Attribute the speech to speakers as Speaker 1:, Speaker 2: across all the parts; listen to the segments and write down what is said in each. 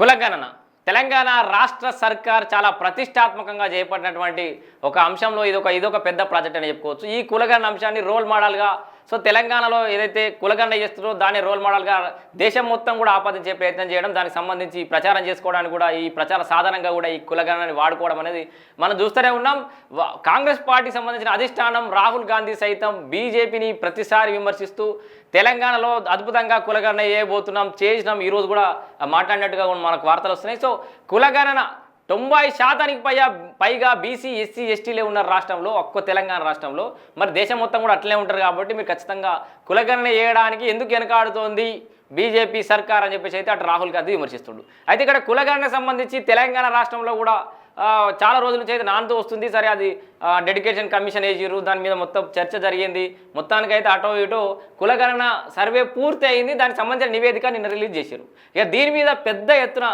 Speaker 1: కులగణన. తెలంగాణ రాష్ట్ర సర్కార్ చాలా ప్రతిష్టాత్మకంగా చేపట్టినటువంటి ఒక అంశంలో ఇది ఒక ఇదొక పెద్ద ప్రాజెక్ట్ అని చెప్పుకోవచ్చు. ఈ కులగణన అంశాన్ని రోల్ మోడల్గా సో తెలంగాణలో ఏదైతే కులగణన చేస్తున్నారో దాన్ని రోల్ మోడల్గా దేశం మొత్తం కూడా ఆపాదించే ప్రయత్నం చేయడం దానికి సంబంధించి ప్రచారం చేసుకోవడానికి కూడా ఈ ప్రచార సాధనంగా కూడా ఈ కులగణనని వాడుకోవడం అనేది మనం చూస్తూనే ఉన్నాం. వా- కాంగ్రెస్ పార్టీకి సంబంధించిన అధిష్టానం రాహుల్ గాంధీ సైతం బీజేపీని ప్రతిసారి విమర్శిస్తూ తెలంగాణలో అద్భుతంగా కులగణన చేయబోతున్నాం చేసినాం. ఈరోజు కూడా మాట్లాడినట్టుగా మనకు వార్తలు వస్తున్నాయి. సో కులగణన తొంభై శాతానికి పైగా పైగా బీసీ ఎస్సీ ఎస్టీలే ఉన్న రాష్ట్రంలో ఒక్క తెలంగాణ రాష్ట్రంలో మరి దేశం మొత్తం కూడా అట్లనే ఉంటారు కాబట్టి మీరు ఖచ్చితంగా కులగణన చేయడానికి ఎందుకు వెనకాడుతోంది బీజేపీ సర్కార్ అని చెప్పేసి అయితే అటు రాహుల్ గాంధీ విమర్శిస్తుడు. అయితే ఇక్కడ కులగణనకు సంబంధించి తెలంగాణ రాష్ట్రంలో కూడా చాలా రోజుల నుంచి అయితే నాంతో వస్తుంది. సరే అది డెడికేషన్ కమిషన్ వేసిర్రు. దాని మీద మొత్తం చర్చ జరిగింది. మొత్తానికైతే అటో ఇటో కులగణన సర్వే పూర్తి అయింది. దానికి సంబంధించిన నివేదిక నిన్న రిలీజ్ చేశారు ఇక దీని మీద పెద్ద ఎత్తున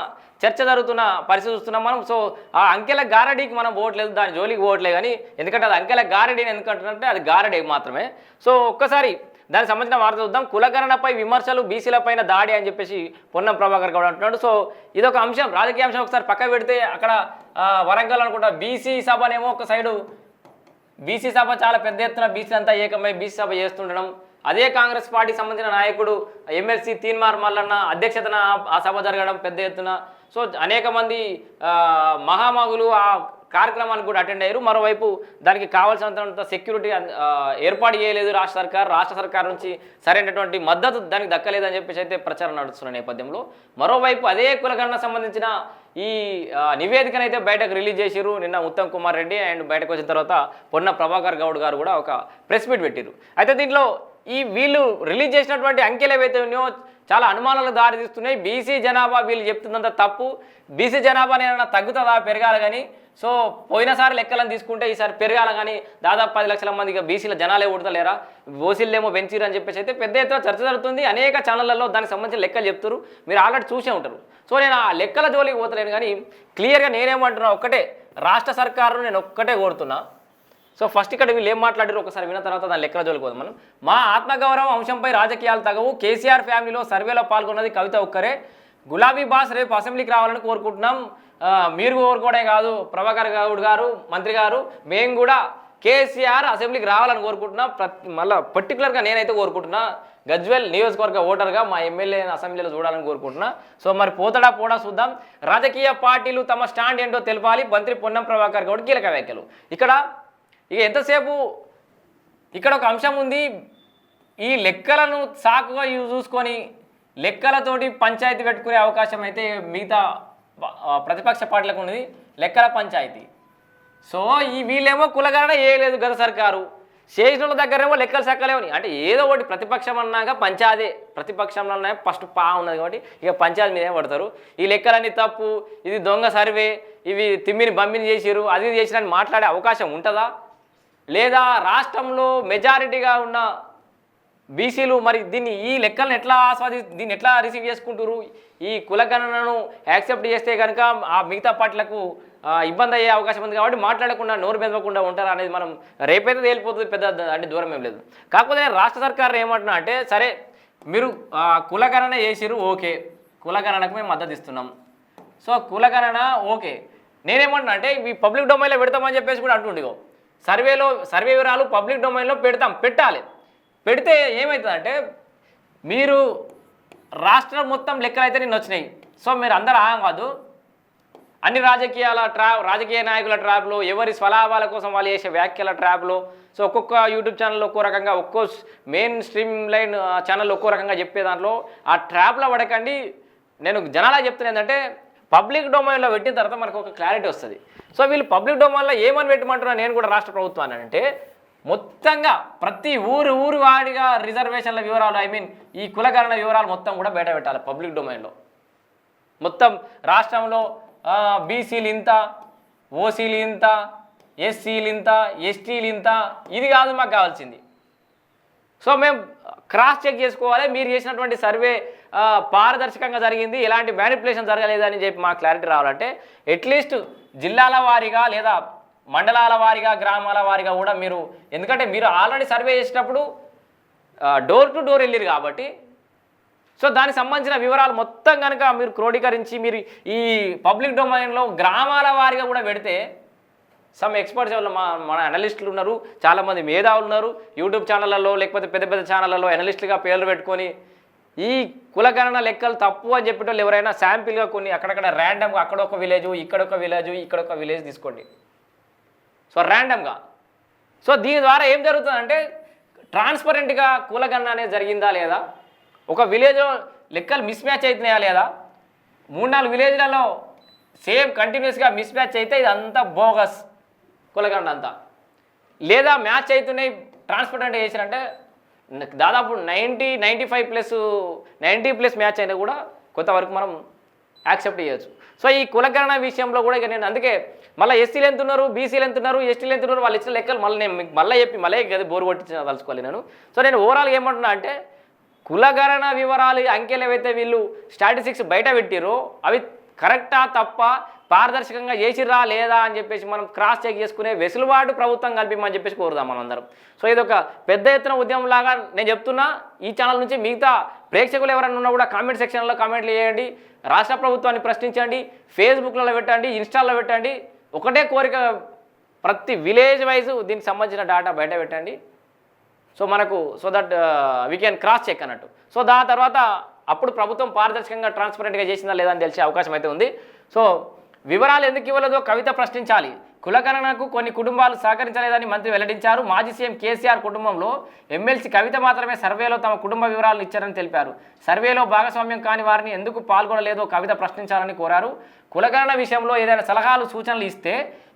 Speaker 1: చర్చ జరుగుతున్న పరిస్థితి చూస్తున్నాం మనం. సో ఆ అంకెల గారడీకి మనం పోవట్లేదు దాని జోలికి పోవట్లేదు. కానీ ఎందుకంటే అది అంకెల గారడీ అని అది గారడీ మాత్రమే. సో ఒక్కసారి దానికి సంబంధించిన వార్త చూద్దాం. కులకరణపై విమర్శలు బీసీలపైన దాడి అని చెప్పేసి పొన్నం ప్రభాకర్ గౌడ్ అంటున్నాడు. సో ఇది ఒక అంశం. రాజకీయ అంశం ఒకసారి పక్క పెడితే అక్కడ వరంగల్ అనుకుంటా బీసీ సభనేమో ఒక సైడు బీసీ సభ చాలా పెద్ద ఎత్తున బీసీ అంతా ఏకమై బీసీ సభ చేస్తుండడం. అదే కాంగ్రెస్ పార్టీకి సంబంధించిన నాయకుడు ఎమ్మెల్సీ తీన్మార్ మల్లన్న అధ్యక్షతన ఆ- సభ జరగడం పెద్ద ఎత్తున. సో అనేక మంది మహామగులు ఆ కార్యక్రమానికి కూడా అటెండ్ అయ్యారు. మరోవైపు దానికి కావాల్సినంత సెక్యూరిటీ ఏర్పాటు చేయలేదు రాష్ట్ర సర్కార్. రాష్ట్ర సర్కార్ నుంచి సరైనటువంటి మద్దతు దానికి దక్కలేదని చెప్పేసి అయితే ప్రచారం నడుస్తున్న నేపథ్యంలో మరోవైపు అదే కులగణన సంబంధించిన ఈ నివేదికను నివేదికనైతే బయటకు రిలీజ్ చేసిరు నిన్న ఉత్తమ్ కుమార్ రెడ్డి అండ్ బయటకు వచ్చిన తర్వాత పొన్న ప్రభాకర్ గౌడ్ గారు కూడా ఒక ప్రెస్ మీట్ పెట్టారు అయితే దీంట్లో ఈ వీళ్ళు రిలీజ్ చేసినటువంటి అంకెలు ఏవైతే ఉన్నాయో చాలా అనుమానాలకు దారితీస్తున్నాయి బీసీ జనాభా వీళ్ళు చెప్తున్నంత తప్పు. బీసీ జనాభా ఏమైనా తగ్గుతుందా పెరగాలి కానీ సో పోయినసారి లెక్కలను తీసుకుంటే ఈసారి పెరగాల కానీ దాదాపు పది లక్షల మందిగా బీసీల జనాలే ఉడతలేరా ఓసీలేమో పెంచిరు అని చెప్పేసి అయితే పెద్ద ఎత్తున చర్చ జరుగుతుంది. అనేక ఛానళ్ళలో దానికి సంబంధించిన లెక్కలు చెప్తారు మీరు ఆల్రెడీ చూసే ఉంటారు. సో నేను ఆ లెక్కల జోలికి పోతలేను కానీ క్లియర్గా నేనేమంటున్నా ఒక్కటే. రాష్ట్ర సర్కారును నేను ఒక్కటే కోరుతున్నా. సో ఫస్ట్ ఇక్కడ వీళ్ళు ఏం మాట్లాడారు ఒకసారి విన్న తర్వాత దాని లెక్కల జోలికి మనం. మా ఆత్మగౌరవం అంశంపై రాజకీయాలు తగవు. కేసీఆర్ ఫ్యామిలీలో సర్వేలో పాల్గొన్నది కవిత ఒక్కరే. గులాబీ బాస్ రేపు అసెంబ్లీకి రావాలని కోరుకుంటున్నాం. మీరు కోరుకోవడే కాదు ప్రభాకర్ గౌడ్ గారు మంత్రి గారు మేము కూడా కేసీఆర్ అసెంబ్లీకి రావాలని కోరుకుంటున్నాం. ప్రతి మళ్ళీ పర్టికులర్గా నేనైతే కోరుకుంటున్నా గజ్వెల్ నియోజకవర్గ ఓటర్గా మా ఎమ్మెల్యేని అసెంబ్లీలో చూడాలని కోరుకుంటున్నా. సో మరి పోతడా పోడా చూద్దాం. రాజకీయ పార్టీలు తమ స్టాండ్ ఏంటో తెలపాలి. మంత్రి పొన్నం ప్రభాకర్ గౌడ్ కీలక వ్యాఖ్యలు. ఇక్కడ ఇక ఎంతసేపు? ఇక్కడ ఒక అంశం ఉంది. ఈ లెక్కలను సాకుగా చూసుకొని లెక్కలతోటి పంచాయతీ పెట్టుకునే అవకాశం అయితే మిగతా ప్రతిపక్ష పార్టీలకు ఉన్నది. లెక్కల పంచాయతీ. సో ఈ వీళ్ళేమో కులగణన చేయలేదు గత సర్కారు. చేసిన వాళ్ళ దగ్గరేమో లెక్కలు సక్కలేవని అంటే ఏదో ఒకటి ప్రతిపక్షం అన్నాక పంచాయతీ ప్రతిపక్షంలో ఫస్ట్ పా ఉన్నది కాబట్టి ఇక పంచాయతీ మీదే పడతారు. ఈ లెక్కలన్నీ తప్పు ఇది దొంగ సర్వే ఇవి తిమ్మిని బమ్మిని చేసిరు అది ఇది చేసిరని మాట్లాడే అవకాశం ఉంటుందా? లేదా రాష్ట్రంలో మెజారిటీగా ఉన్న బీసీలు మరి దీన్ని ఈ లెక్కలను ఎట్లా ఆస్వాది దీన్ని ఎట్లా రిసీవ్ చేసుకుంటారు ఈ కులగణనను యాక్సెప్ట్ చేస్తే కనుక ఆ మిగతా పార్టీలకు ఇబ్బంది అయ్యే అవకాశం ఉంది కాబట్టి మాట్లాడకుండా నోరు బెదవకుండా ఉంటారు అనేది మనం రేపైతే తేలిపోతుంది పెద్ద అంటే దూరం ఏం లేదు. కాకపోతే నేను రాష్ట్ర సర్కారు ఏమంటున్నా అంటే సరే మీరు కులగణన చేసిరు ఓకే. కులగణనకు మేము మద్దతు ఇస్తున్నాం. సో కులగణన ఓకే. నేనేమంటున్నా అంటే ఈ పబ్లిక్ డొమైన్లో పెడతామని చెప్పేసి కూడా అంటుండిగో సర్వేలో సర్వే వివరాలు పబ్లిక్ డొమైన్లో పెడతాం పెట్టాలి. పెడితే ఏమవుతుందంటే మీరు రాష్ట్రం మొత్తం లెక్కలు అయితే నిన్న వచ్చినాయి. సో మీరు అందరు ఆగం కాదు. అన్ని రాజకీయాల ట్రా రాజకీయ నాయకుల ట్రాప్లో ఎవరి స్వలాభాల కోసం వాళ్ళు చేసే వ్యాఖ్యల ట్రాప్లో. సో ఒక్కొక్క యూట్యూబ్ ఛానల్ ఒక్కో రకంగా ఒక్కో మెయిన్ స్ట్రీమ్ లైన్ ఛానల్ ఒక్కో రకంగా చెప్పే దాంట్లో ఆ ట్రాప్లో పడకండి. నేను జనాలా చెప్తున్నా ఏంటంటే పబ్లిక్ డొమైన్లో పెట్టిన తర్వాత మనకు ఒక క్లారిటీ వస్తుంది. సో వీళ్ళు పబ్లిక్ డొమైన్లో ఏమని పెట్టమంటున్నా నేను కూడా రాష్ట్ర ప్రభుత్వాన్ని అంటే మొత్తంగా ప్రతి ఊరు ఊరు వాడిగా రిజర్వేషన్ల వివరాలు ఐ మీన్ ఈ కులకరణ వివరాలు మొత్తం కూడా బయట పెట్టాలి పబ్లిక్ డొమైన్లో. మొత్తం రాష్ట్రంలో బీసీలు ఇంత ఓసీలు ఇంత ఎస్సీలు ఇంత ఎస్టీలు ఇంత ఇది కాదు మాకు కావాల్సింది. సో మేము క్రాస్ చెక్ చేసుకోవాలి. మీరు చేసినటువంటి సర్వే పారదర్శకంగా జరిగింది. ఎలాంటి మ్యానిపులేషన్ జరగలేదని చెప్పి మాకు క్లారిటీ రావాలంటే అట్లీస్ట్ జిల్లాల వారీగా లేదా మండలాల వారీగా గ్రామాల వారీగా కూడా మీరు ఎందుకంటే మీరు ఆల్రెడీ సర్వే చేసినప్పుడు డోర్ టు డోర్ వెళ్ళారు కాబట్టి. సో దానికి సంబంధించిన వివరాలు మొత్తం కనుక మీరు క్రోడీకరించి మీరు ఈ పబ్లిక్ డొమైన్లో గ్రామాల వారీగా కూడా పెడితే సమ్ ఎక్స్పర్ట్స్ ఎవరు మా మన అనలిస్టులు ఉన్నారు చాలామంది మేధావులు ఉన్నారు యూట్యూబ్ ఛానళ్ళలో లేకపోతే పెద్ద పెద్ద ఛానళ్ళలో అనలిస్టులుగా పేర్లు పెట్టుకొని ఈ కులగణన లెక్కలు తప్పు అని చెప్పేటోళ్ళు ఎవరైనా శాంపిల్గా కొన్ని అక్కడక్కడ ర్యాండమ్గా అక్కడ ఒక విలేజ్ ఇక్కడ ఒక విలేజ్ ఇక్కడ ఒక విలేజ్ తీసుకోండి. సో ర్యాండమ్గా సో దీని ద్వారా ఏం జరుగుతుందంటే ట్రాన్స్పరెంట్గా కులగణన అనేది జరిగిందా లేదా? ఒక విలేజ్లో లెక్కలు మిస్ మ్యాచ్ అవుతున్నాయా లేదా? మూడు నాలుగు విలేజ్లలో సేమ్ కంటిన్యూస్గా మిస్ మ్యాచ్ అయితే ఇది అంతా బోగస్ కులగండ అంతా లేదా మ్యాచ్ అవుతున్నాయి ట్రాన్స్పరెంట్ చేసినంటే దాదాపు ninety ninety five plus ninety plus match అయినా కూడా కొంతవరకు మనం యాక్సెప్ట్ చేయొచ్చు. సో ఈ కులగణన విషయంలో కూడా ఇక నేను అందుకే మళ్ళీ ఎస్సీలు ఎంత ఉన్నారు బీసీలు ఎంత ఉన్నారు ఎస్టీలు ఎంత ఉన్నారు వాళ్ళు ఇచ్చిన లెక్కలు మళ్ళీ నేను మీకు మళ్ళీ చెప్పి మళ్ళీ గది బోరు కొట్టించిన తలుచుకోవాలి నేను. సో నేను ఓవరాల్గా ఏమంటున్నా అంటే కులగణన వివరాలు అంకెలు ఏవైతే వీళ్ళు స్టాటిస్టిక్స్ బయట పెట్టిరో అవి కరెక్టా తప్ప పారదర్శకంగా చేసిర్రా లేదా అని చెప్పేసి మనం క్రాస్ చెక్ చేసుకునే వెసులుబాటు ప్రభుత్వం కల్పిమని చెప్పేసి కోరుదాం మనందరం. సో ఇది ఒక పెద్ద ఎత్తున ఉద్యమం లాగా నేను చెప్తున్నా. ఈ ఛానల్ నుంచి మిగతా ప్రేక్షకులు ఎవరైనా ఉన్నా కూడా కామెంట్ సెక్షన్లో కామెంట్లు చేయండి. రాష్ట్ర ప్రభుత్వాన్ని ప్రశ్నించండి. ఫేస్బుక్లలో పెట్టండి ఇన్స్టాల్లో పెట్టండి. ఒకటే కోరిక ప్రతి విలేజ్ వైజ్ దీనికి సంబంధించిన డేటా బయట పెట్టండి. సో మనకు so that we can cross check అన్నట్టు. సో దాని తర్వాత అప్పుడు ప్రభుత్వం పారదర్శకంగా ట్రాన్స్పరెంట్గా చేసిందా లేదా అని తెలిసే అవకాశం అయితే ఉంది. సో వివరాలు ఎందుకు ఇవ్వలేదో కవిత ప్రశ్నించాలి. కులకరణకు కొన్ని కుటుంబాలు సహకరించలేదని మంత్రి వెల్లడించారు. మాజీ సీఎం కేసీఆర్ కుటుంబంలో ఎమ్మెల్సీ కవిత మాత్రమే సర్వేలో తమ కుటుంబ వివరాలను ఇచ్చారని తెలిపారు. సర్వేలో భాగస్వామ్యం కాని వారిని ఎందుకు పాల్గొనలేదో కవిత ప్రశ్నించాలని కోరారు. కులకరణ విషయంలో ఏదైనా సలహాలు సూచనలు ఇస్తే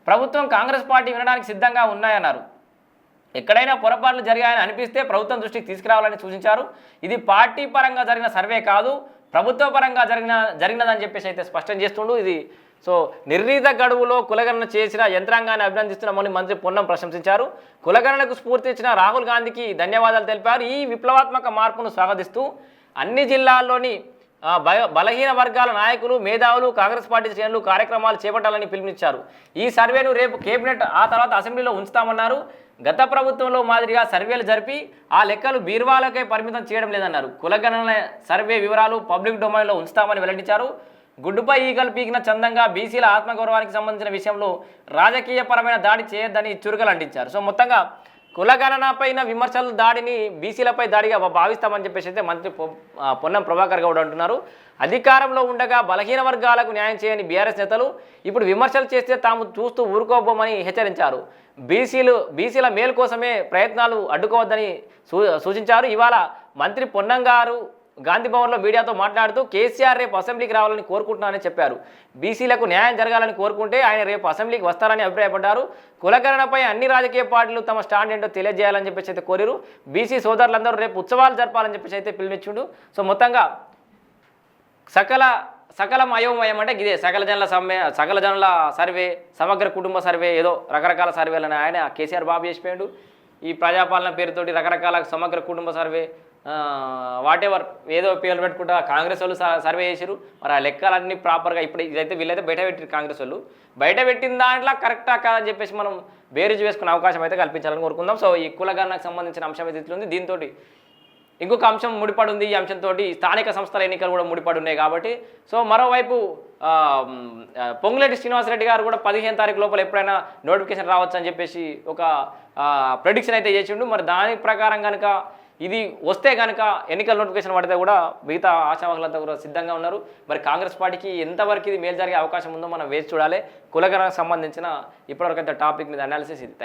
Speaker 1: ప్రభుత్వం కాంగ్రెస్ పార్టీ వినడానికి సిద్ధంగా ఉన్నాయన్నారు. ఎక్కడైనా పొరపాట్లు జరిగాయని అనిపిస్తే ప్రభుత్వం దృష్టికి తీసుకురావాలని సూచించారు. ఇది పార్టీ పరంగా జరిగిన సర్వే కాదు ప్రభుత్వ పరంగా జరిగిన జరిగినదని చెప్పేసి అయితే స్పష్టం చేస్తుండు. ఇది సో నిర్ణీత గడువులో కులగణన చేసిన యంత్రాంగాన్ని అభినందిస్తున్నామని మంత్రి పొన్నం ప్రశంసించారు. కులగణనకు స్ఫూర్తి ఇచ్చిన రాహుల్ గాంధీకి ధన్యవాదాలు తెలిపారు. ఈ విప్లవాత్మక మార్పును స్వాగతిస్తూ అన్ని జిల్లాల్లోని బలహీన వర్గాల నాయకులు మేధావులు కాంగ్రెస్ పార్టీ శ్రేణులు కార్యక్రమాలు చేపట్టాలని పిలుపునిచ్చారు. ఈ సర్వేను రేపు కేబినెట్ ఆ తర్వాత అసెంబ్లీలో ఉంచుతామన్నారు. గత ప్రభుత్వంలో మాదిరిగా సర్వేలు జరిపి ఆ లెక్కలు బీర్వాలకే పరిమితం చేయడం లేదన్నారు. కులగణన సర్వే వివరాలు పబ్లిక్ డొమైన్లో ఉంచుతామని వెల్లడించారు. గుడ్డుపై ఈగలు పీకిన చందంగా బీసీల ఆత్మగౌరవానికి సంబంధించిన విషయంలో రాజకీయపరమైన దాడి చేయొద్దని చురుకలు అంటించారు సో మొత్తంగా కులగణన పైన విమర్శలు దాడిని బీసీలపై దాడిగా భావిస్తామని చెప్పేసి అయితే మంత్రి పొ- పొన్నం ప్రభాకర్ గౌడ్ అంటున్నారు. అధికారంలో ఉండగా బలహీన వర్గాలకు న్యాయం చేయని బీఆర్ఎస్ నేతలు ఇప్పుడు విమర్శలు చేస్తే తాము చూస్తూ ఊరుకోబోమని హెచ్చరించారు. బీసీలు బీసీల మేలు కోసమే ప్రయత్నాలు అడ్డుకోవద్దని సూ సూచించారు. ఇవాళ మంత్రి పొన్నం గారు గాంధీ భవన్లో మీడియాతో మాట్లాడుతూ కేసీఆర్ రేపు అసెంబ్లీకి రావాలని కోరుకుంటున్నానని చెప్పారు. బీసీలకు న్యాయం జరగాలని కోరుకుంటే ఆయన రేపు అసెంబ్లీకి వస్తారని అభిప్రాయపడ్డారు. కులకరణపై అన్ని రాజకీయ పార్టీలు తమ స్టాండ్ ఏంటో తెలియజేయాలని చెప్పేసి అయితే కోరారు. బీసీ సోదరులందరూ రేపు ఉత్సవాలు జరపాలని చెప్పేసి అయితే పిలుపునిచ్చిండు. సో మొత్తంగా సకల సకలం అయోమయం అంటే ఇదే సకల జనుల సమ్మె సకల జనుల సర్వే సమగ్ర కుటుంబ సర్వే ఏదో రకరకాల సర్వేలని ఆయన కేసీఆర్ బాబు చేసిపోయాడు. ఈ ప్రజాపాలన పేరుతోటి రకరకాల సమగ్ర కుటుంబ సర్వే వాట్ ఎవర్ ఏదో పేర్లు పెట్టుకుంటా కాంగ్రెస్ వాళ్ళు స- సర్వే చేశారు మరి ఆ లెక్కలన్నీ ప్రాపర్గా ఇప్పుడు ఇదైతే వీళ్ళైతే బయట పెట్టారు కాంగ్రెస్ వాళ్ళు. బయట పెట్టిన దాంట్లో కరెక్టా కాదని చెప్పేసి మనం బేరీజ్ వేసుకునే అవకాశం అయితే కల్పించాలని కోరుకుందాం. సో ఈ కులగణనకు సంబంధించిన అంశం అయితే ఉంది దీంతో ఇంకొక అంశం ముడిపడి ఉంది ఈ అంశంతో స్థానిక సంస్థల ఎన్నికలు కూడా ముడిపడి ఉన్నాయి కాబట్టి. సో మరోవైపు ఆ, పొంగులేటి శ్రీనివాసరెడ్డి గారు కూడా పదిహేను తారీఖు లోపల ఎప్పుడైనా నోటిఫికేషన్ రావచ్చు అని చెప్పేసి ఒక ప్రెడిక్షన్ అయితే చేసిండు. మరి దాని ప్రకారం కనుక ఇది వస్తే కనుక ఎన్నికల నోటిఫికేషన్ పడితే కూడా మిగతా ఆశావాహులంతా కూడా సిద్ధంగా ఉన్నారు. మరి కాంగ్రెస్ పార్టీకి ఎంతవరకు ఇది మేలు జరిగే అవకాశం ఉందో మనం వేచి చూడాలి. కులగణకు సంబంధించిన ఇప్పటివరకు టాపిక్ మీద అనాలిసిస్ ఇది. థ్యాంక్